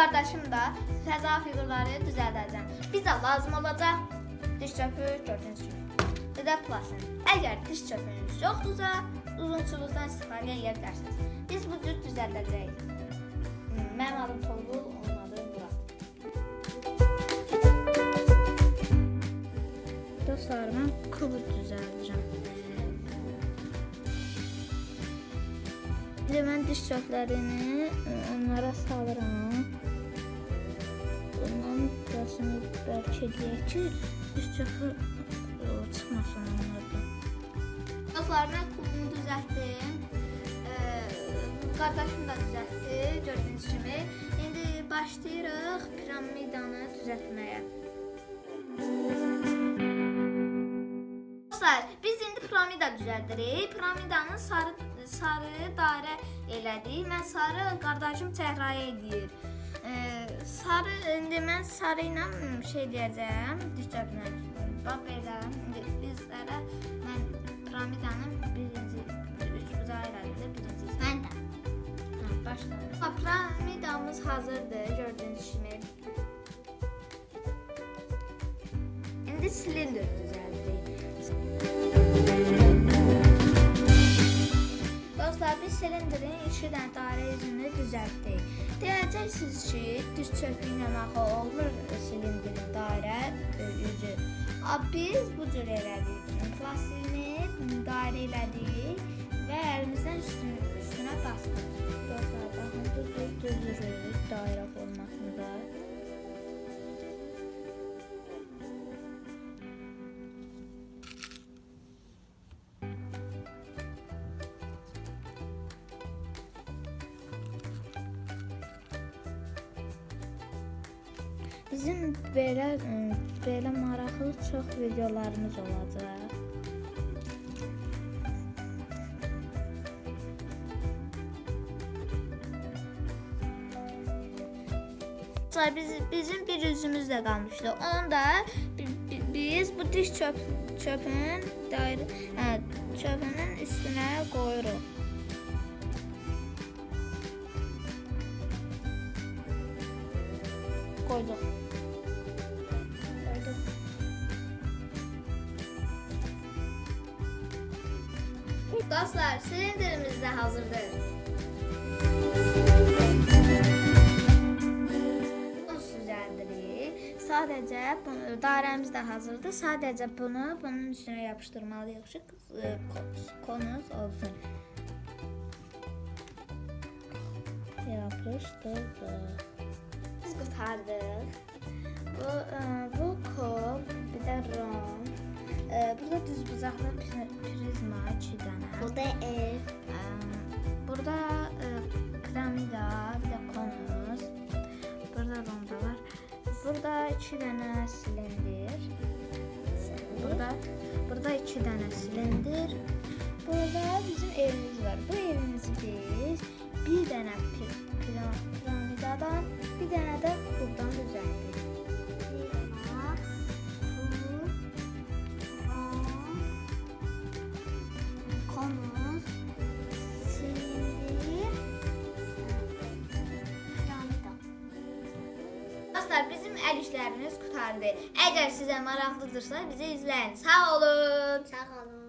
qardaşım da fəza fiqurları düzəldəcəm. Bizə lazım olacaq diş çöpü, gördüyünüz kimi. Və də plasen. Əgər diş çöpünüz yoxdursa, uzunçuluqdan istifadə edə bilərsiniz. Biz bu cür düzəldəcəyik. Mənim adım Tolbul, İndi mən diş çöplərini e, onlara salıram. Bundan burasını bəlkə deyək ki, diş çöpü e, çıxmasın onlardan. Dostlar, mən kubumu düzəltdim. E, Qardaşım da düzəltdi, gördüyünüz kimi. İndi başlayırıq piramidanı düzəltməyə. Dostlar, biz indi piramida düzəldirik. Piramidanı sarı sarı dairə elədik. Mən sarı, qardaşım çəhrayı edir. Ee, sarı indi mən sarı ilə şey deyəcəm, dişçəplə. Bax belə. İndi bizlərə mən piramidanın birinci üç bucağı elədim, birinci. Mən də. Hə. Bax, Piramidamız hazırdır, gördüyünüz kimi. İndi silindir düzəldirik. Biz silindirin iki dənə dairə üzünü düzəltdik. Deyəcəksiniz ki, çöpü ilə axı olur silindirin dairə üzü. A, biz bu cür elədik. Plastikini dairə elədik və əlimizdən üstünə, üstünə basdıq. Dostlar, Bizim belə ə, belə maraqlı çox videolarımız olacaq. Biz, bizim bir üzümüz də qalmışdı. Onu da bi- bi- biz bu diş çöp çöpün dairə hə, çöpünün üstünə qoyuruq. Koyduk. Koyduk. Dostlar, silindirimiz de hazırdır. Sadəcə bunu, dairəmiz də hazırdır. Sadəcə bunu bunun üstünə yapışdırmalıyıq ki, e, ko- konuz olsun. Yapışdırdık. Qurtardıq. Bu ə, bu kol, bir də rom. Ə, burada düz bucaqlı pri- prizma 2 dənə. Burada ev. Burada piramida, bir də konus. Burada rom da var. Burada 2 dənə silindir. Burada burada 2 dənə silindir. Burada bizim evimiz var. Bu evimizi biz bir dənə pir pira- piramidadan, bir dənə də kubdan. Piramida. Dostlar, bizim əl işlərimiz qurtardı. Əgər sizə maraqlıdırsa, bizi izləyin. Sağ olun. Sağ ol.